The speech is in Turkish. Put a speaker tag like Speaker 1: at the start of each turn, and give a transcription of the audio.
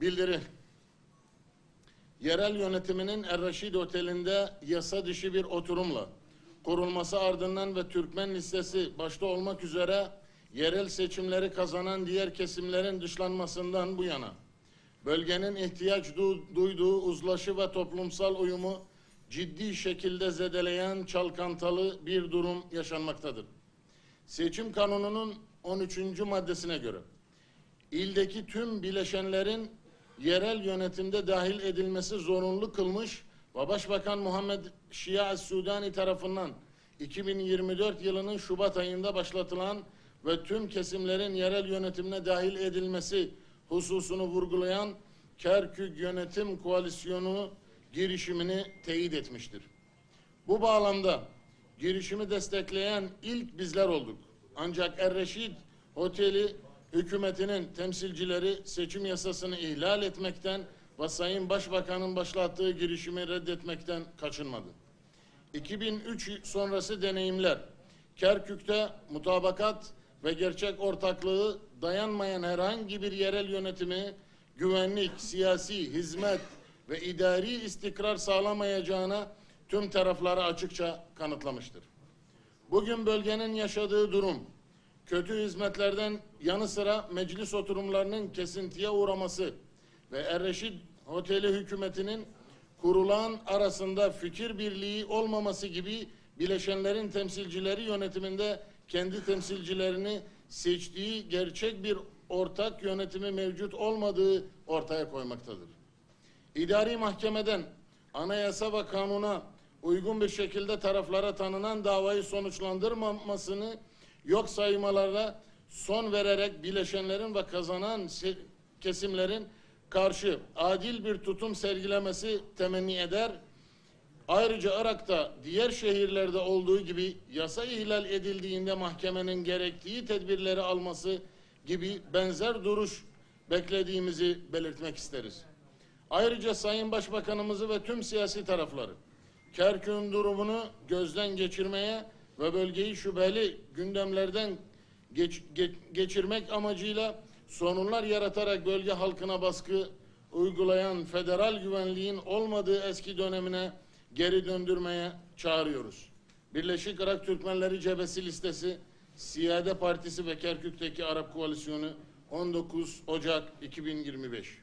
Speaker 1: Bildiri. Yerel yönetiminin Erraşid Oteli'nde yasa dışı bir oturumla kurulması ardından ve Türkmen listesi başta olmak üzere yerel seçimleri kazanan diğer kesimlerin dışlanmasından bu yana bölgenin ihtiyaç du- duyduğu uzlaşı ve toplumsal uyumu ciddi şekilde zedeleyen çalkantalı bir durum yaşanmaktadır. Seçim kanununun 13. maddesine göre ildeki tüm bileşenlerin yerel yönetimde dahil edilmesi zorunlu kılmış ve Başbakan Muhammed Şia Sudani tarafından 2024 yılının Şubat ayında başlatılan ve tüm kesimlerin yerel yönetimine dahil edilmesi hususunu vurgulayan Kerkük Yönetim Koalisyonu girişimini teyit etmiştir. Bu bağlamda girişimi destekleyen ilk bizler olduk. Ancak Er-Reşid Oteli hükümetinin temsilcileri seçim yasasını ihlal etmekten ve Sayın Başbakan'ın başlattığı girişimi reddetmekten kaçınmadı. 2003 sonrası deneyimler Kerkük'te mutabakat ve gerçek ortaklığı dayanmayan herhangi bir yerel yönetimi güvenlik, siyasi, hizmet ve idari istikrar sağlamayacağına tüm tarafları açıkça kanıtlamıştır. Bugün bölgenin yaşadığı durum, kötü hizmetlerden yanı sıra meclis oturumlarının kesintiye uğraması ve Erreşid Oteli hükümetinin kurulan arasında fikir birliği olmaması gibi bileşenlerin temsilcileri yönetiminde kendi temsilcilerini seçtiği gerçek bir ortak yönetimi mevcut olmadığı ortaya koymaktadır. İdari mahkemeden anayasa ve kanuna uygun bir şekilde taraflara tanınan davayı sonuçlandırmamasını yok saymalara son vererek bileşenlerin ve kazanan kesimlerin karşı adil bir tutum sergilemesi temenni eder. Ayrıca Irak'ta diğer şehirlerde olduğu gibi yasa ihlal edildiğinde mahkemenin gerektiği tedbirleri alması gibi benzer duruş beklediğimizi belirtmek isteriz. Ayrıca Sayın Başbakanımızı ve tüm siyasi tarafları Kerkük'ün durumunu gözden geçirmeye ve bölgeyi şüpheli gündemlerden geç- ge- geçirmek amacıyla sorunlar yaratarak bölge halkına baskı uygulayan federal güvenliğin olmadığı eski dönemine geri döndürmeye çağırıyoruz. Birleşik Irak Türkmenleri Cebesi listesi, Siyade Partisi ve Kerkük'teki Arap Koalisyonu 19 Ocak 2025.